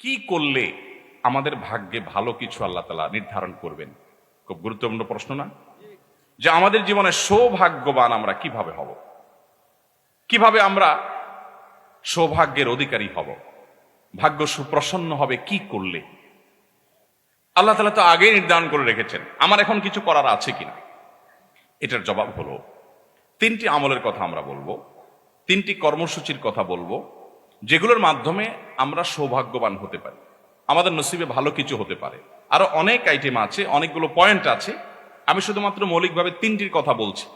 কি করলে আমাদের ভাগ্যে ভালো কিছু আল্লাহ তালা নির্ধারণ করবেন? খুব গুরুত্বপূর্ণ প্রশ্ন না? যে আমাদের জীবনে সৌভাগ্যবান আমরা কীভাবে হব? কীভাবে আমরা সৌভাগ্যের অধিকারী হব? ভাগ্য সুপ্রসন্ন হবে কি করলে? আল্লাহ তালা তো আগেই নির্ধারণ করে রেখেছেন। আমার এখন কিছু করার আছে কিনা? এটার জবাব হলো, তিনটি আমলের কথা আমরা বলব, তিনটি কর্মসূচির কথা বলব যেগুলোর মাধ্যমে আমরা সৌভাগ্যবান হতে পারি। আমাদের নসিবে ভালো কিছু হতে পারে। আরও অনেক আইটেম আছে, অনেকগুলো পয়েন্ট আছে। আমি শুধুমাত্র মৌলিকভাবে তিনটির কথা বলছি।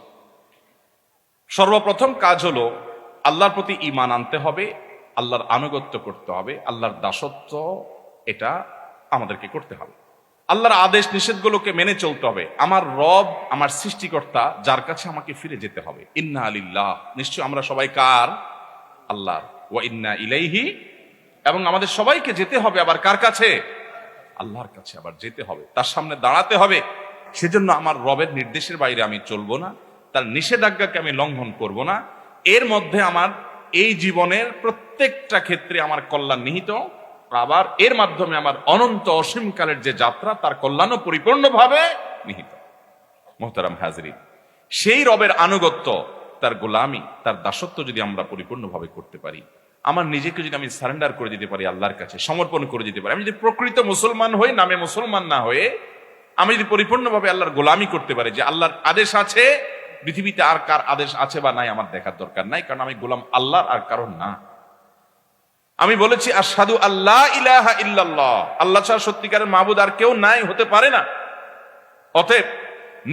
সর্বপ্রথম কাজ হলো, আল্লাহর প্রতি ইমান আনতে হবে, আল্লাহর আনুগত্য করতে হবে, আল্লাহর দাসত্ব এটা আমাদেরকে করতে হবে। আল্লাহর আদেশ নিষেধগুলোকে মেনে চলতে হবে। আমার রব, আমার সৃষ্টিকর্তা, যার কাছে আমাকে ফিরে যেতে হবে। ইন্না আলিল্লাহ নিশ্চয় আমরা সবাই কার? আল্লাহর। এবং আমাদের সবাইকে যেতে হবে আবার কার কাছে? আল্লাহর কাছে আবার যেতে হবে, তার সামনে দাঁড়াতে হবে। সেজন্য আমার রবের নির্দেশের বাইরে আমি চলবো না, তার নিষেধাজ্ঞাকে আমি লঙ্ঘন করব না। এর মধ্যে আমার এই জীবনের প্রত্যেকটা ক্ষেত্রে আমার কল্যাণ নিহিত, আবার এর মাধ্যমে আমার অনন্ত অসীমকালের যে যাত্রা, তার কল্যাণও পরিপূর্ণভাবে নিহিত। মোহতারাম হাজরিন, সেই রবের আনুগত্য, তার গোলামি, তার দাসত্ব যদি আমরা পরিপূর্ণভাবে করতে পারি আমার নিজেকে যদি আমি সারেন্ডার করে দিতে পারি আল্লাহর কাছে, সমর্পণ করে দিতে পারি, আমি যদি প্রকৃত মুসলমান হই, নামে মুসলমান না হয়ে, আমি যদি পরিপূর্ণভাবে আল্লাহর গোলামি করতে পারি যে আল্লাহর আদেশ আছে, পৃথিবীতে আর কার আদেশ আছে বা নাই আমার দেখার দরকার নাই, কারণ আমি গোলাম আল্লাহর আর কারণ না। আমি বলেছি আর সাধু আল্লাহ ইলাহা ইল্লাল্লাহ। আল্লাহ ছাড়া সত্যিকারের মাহবুদ আর কেউ নাই, হতে পারে না। অতএব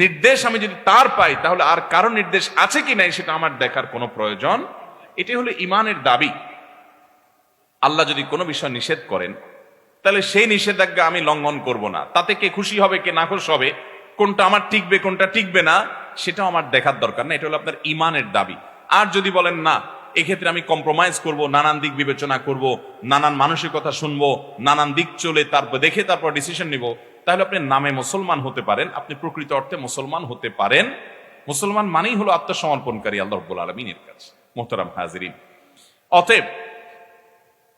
নির্দেশ আমি যদি তার পাই, তাহলে আর কারও নির্দেশ আছে কি নাই, সেটা আমার দেখার কোনো প্রয়োজন। এটি হলো ইমানের দাবি। আল্লাহ যদি কোনো বিষয় নিষেধ করেন, তাহলে সেই নিষেধাজ্ঞা আমি লঙ্ঘন করব না। তাতে কে খুশি হবে, কে নাখোশ হবে, কোনটা আমার টিকবে, কোনটা টিকবে না, সেটাও আমার দেখার দরকার না। এটা হলো আপনার ইমানের দাবি। আর যদি বলেন, না, এক্ষেত্রে আমি কম্প্রোমাইজ করব, নানান দিক বিবেচনা করব, নানান মানুষের কথা শুনব, নানান দিক চলে তারপর দেখে তারপর ডিসিশন নিব, তাহলে আপনি নামে মুসলমান হতে পারেন, আপনি প্রকৃত অর্থে মুসলমান হতে পারেন। মুসলমান মানেই হলো আত্মসমর্পণকারী আল্লাহ আলমিনের কাছে, মোহতারাম হাজরিন। অতএব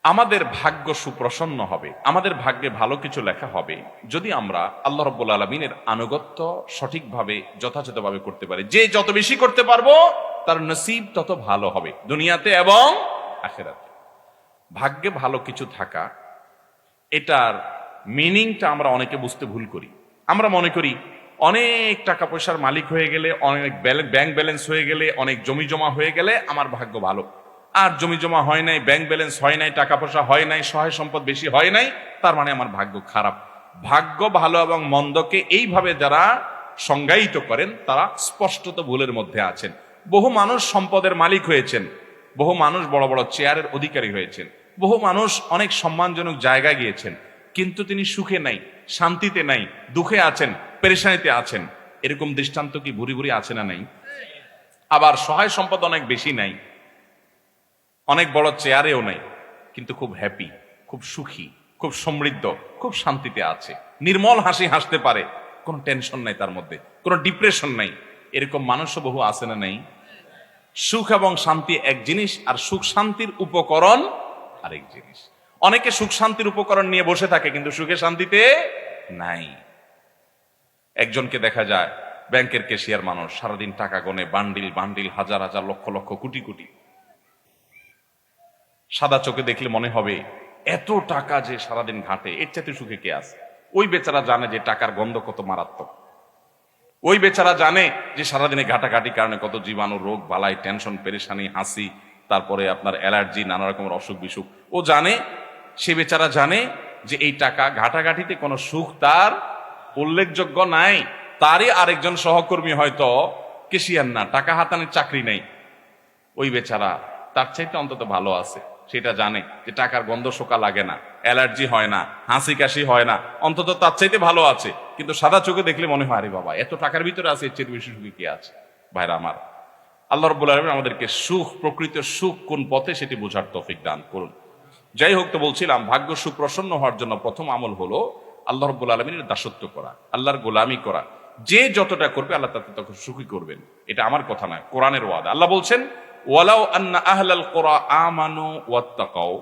আমাদের ভাগ্য সুপ্রসন্ন হবে। আমাদের ভাগ্যে ভালো কিছু লেখা হবে। যদি আমরা আল্লাহ রব্বুল আলমিনের আনুগত্য সঠিকভাবে, যথাযথভাবে করতে পারি, যে যত বেশি করতে পারব, তার নসিব তত ভালো হবে, দুনিয়াতে এবং আখেরাতে। ভাগ্যে ভালো কিছু থাকা, এটার মিনিংটা আমরা অনেকে বুঝতে ভুল করি। আমরা মনে করি, অনেক টাকা পয়সার মালিক হয়ে গেলে, অনেক ব্যাংক ব্যালেন্স হয়ে গেলে, অনেক জমি জমা হয়ে গেলে আমার ভাগ্য ভালো। আর জমি জমা হয় নাই ব্যাংক ব্যালেন্স হয় নাই, টাকা পয়সা হয় নাই, সহায় সম্পদ বেশি হয় নাই, তার মানে আমার ভাগ্য খারাপ। ভাগ্য ভালো এবং মন্দকে এইভাবে যারা সংজ্ঞায়িত করেন, তারা স্পষ্টত ভুলের মধ্যে আছেন। বহু মানুষ সম্পদের মালিক হয়েছেন, বহু মানুষ বড় বড় চেয়ারের অধিকারী হয়েছেন, বহু মানুষ অনেক সম্মানজনক জায়গায় গিয়েছেন, কিন্তু তিনি সুখে নাই, শান্তিতে নাই, দুঃখে আছেন, পেরেশানিতে আছেন। এরকম দৃষ্টান্ত কি ভুরি ভুরি আছে না নাই? আবার সহায় সম্পদ অনেক বেশি নাই অনেক বড় চেয়ারেও নাই, কিন্তু খুব হ্যাপি খুব সুখী, খুব সমৃদ্ধ, খুব শান্তিতে আছে। নির্মল হাসি হাসতে পারে, কোনো টেনশন নাই তার মধ্যে, কোনো ডিপ্রেশন নাই। এরকম মানুষও বহু আছে না নেই? সুখ এবং শান্তি এক জিনিস, আর সুখ শান্তির উপকরণ আরেক জিনিস। অনেকে সুখ শান্তির উপকরণ নিয়ে বসে থাকে, কিন্তু সুখে শান্তিতে নাই। একজনকে দেখা যায় ব্যাংকের কেশিয়ার মানুষ, সারাদিন টাকা গনে বান্ডিল বান্ডিল হাজার হাজার, লক্ষ লক্ষ, কোটি কোটি। সাদা চোখে দেখলে মনে হবে, এত টাকা যে সারাদিন ঘাটে, এর চাইতে সুখে কে আছে? ওই বেচারা জানে যে টাকার গন্ধ কত মারাত্মক। ওই বেচারা জানে যে সারাদিনে ঘাটাঘাটির কারণে কত জীবাণু, রোগ, বালাই, টেনশন, পেরেশানি, হাসি, তারপরে আপনার অ্যালার্জি, নানা রকমের অসুখ বিসুখ। ও জানে, সে বেচারা জানে যে এই টাকা ঘাটাঘাটিতে কোনো সুখ তার উল্লেখযোগ্য নাই। তারই আরেকজন সহকর্মী হয়তো কেশিয়ার না টাকা হাতানের চাকরি নেই। ওই বেচারা তার চাইতে অন্তত ভালো আছে। সেটা জানে যে টাকার গন্ধ শোকা লাগে না, অ্যালার্জি হয় না হাসি কাশি হয় না, অন্তত তার চাইতে ভালো আছে। কিন্তু সাদা চোখে দেখলে মনে হয়, আরে বাবা, এত টাকার ভিতরে আছে, এর চেয়ে বেশি সুখী কি আছে? ভাইরা আমার, আল্লাহ রব্বুল আলমিন আমাদেরকে সুখ, প্রকৃত সুখ কোন পথে সেটি বোঝার তফিক দান করুন। যাই হোক তো বলছিলাম, ভাগ্য সুপ্রসন্ন হওয়ার জন্য প্রথম আমল হলো আল্লাহ রব্বুল আলমিনের দাসত্ব করা, আল্লাহর গোলামি করা। যে যতটা করবে আল্লাহ তাতে তখন সুখী করবেন। এটা আমার কথা নয়, কোরআনের ওয়াদা। আল্লাহ বলছেন ওয়ালাউ আন্না আহলাল কোরআ আমানু ওয়াত্তাকাও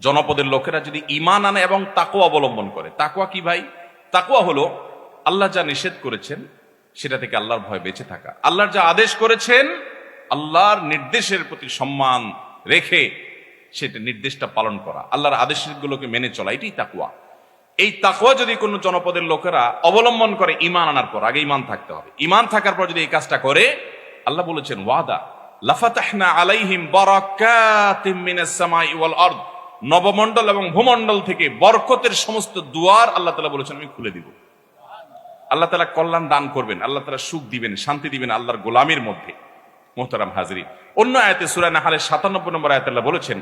জনপদের লোকেরা যদি ইমান আনে এবং তাকুয়া অবলম্বন করে তাকুয়া কি ভাই? তাকুয়া হলো আল্লাহ যা নিষেধ করেছেন, সেটা থেকে আল্লাহর ভয় বেঁচে থাকা। আল্লাহর যা আদেশ করেছেন, আল্লাহর নির্দেশের প্রতি সম্মান রেখে সেটা নির্দেশটা পালন করা, আল্লাহর আদেশগুলোকে মেনে চলা, এটাই তাকুয়া এই তাকুয়া যদি কোনো জনপদের লোকেরা অবলম্বন করে ইমান আনার পর, আগে ইমান থাকতে হবে। ইমান থাকার পর যদি এই কাজটা করে, আল্লাহ বলেছেন, ওয়াদা লাফাতাহনা আলাইহিম বারাকাতিম মিনাস সামাই ওয়াল আরদ। নবমণ্ডল এবং ভূমণ্ডল থেকে বরকতের সমস্ত দুয়ার আল্লাহ তাআলা বলেছেন, আমি খুলে দিব। আল্লাহ তাআলা কল্যাণ দান করবেন, আল্লাহ তাআলা সুখ দিবেন, শান্তি দিবেন আল্লাহর গোলামের মধ্যে। মোহতারাম হাজরি অন্য আয়াতে সূরা নাহালের 97 নম্বর আয়াতে আল্লাহ বলেছেন,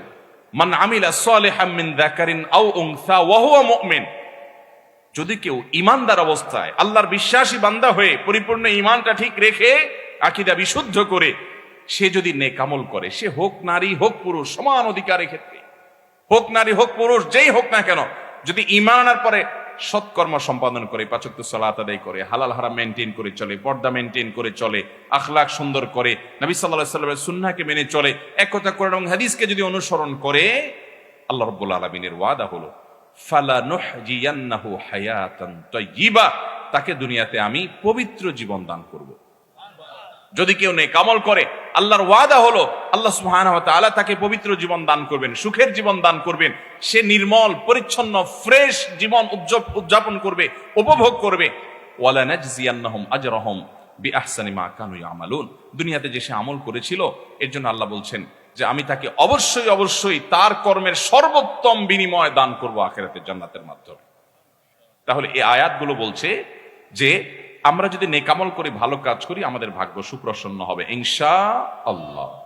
মান আমিলা সালিহাম মিন যাকারিন আও উনসা ওয়া হুয়া মুমিন। যদি কেউ ইমানদার অবস্থায় আল্লাহর বিশ্বাসী বান্দা হয়ে পরিপূর্ণ ইমানটা ঠিক রেখে আকিদা বিশুদ্ধ করে সে যদি নেকামল করে, সে হোক নারী, হোক পুরুষ, সমান অধিকারের ক্ষেত্রে। হোক নারী, হোক পুরুষ, যেই হোক না কেন, যদি ইমান আনার পরে সৎকর্ম সম্পাদন করে পাচক সালাত আদায় করে, হালাল হারাম মেনটেন করে চলে, পর্দা মেনটেন করে চলে আখলাক সুন্দর করে, নবী সাল্লাহ সাল্লামের সুন্নাকে মেনে চলে, এক কথা করে এবং হাদিসকে যদি অনুসরণ করে, আল্লাহ রব্বুল আলমিনের ওয়াদা হলো তাকে দুনিয়াতে আমি পবিত্র জীবন দান করব। যদি কেউ নেই কামল করে আল্লাহর ওয়াদা হলো, আল্লাহ তাআলা তাকে পবিত্র জীবন দান করবেন, সুখের জীবন দান করবেন। সে নির্মল, পরিচ্ছন্ন, ফ্রেশ জীবন উদযাপন করবে, উপভোগ করবে। দুনিয়াতে যে সে আমল করেছিল, এর জন্য আল্লাহ বলছেন যে, আমি তাকে অবশ্যই অবশ্যই তার কর্মের সর্বোত্তম বিনিময় দান করব আখেরাতের জান্নাতের মাধ্যমে। তাহলে এই আয়াতগুলো বলছে যে আমরা যদি নেকামল করে ভালো কাজ করি আমাদের ভাগ্য সুপ্রসন্ন হবে। ইনশা আল্লাহ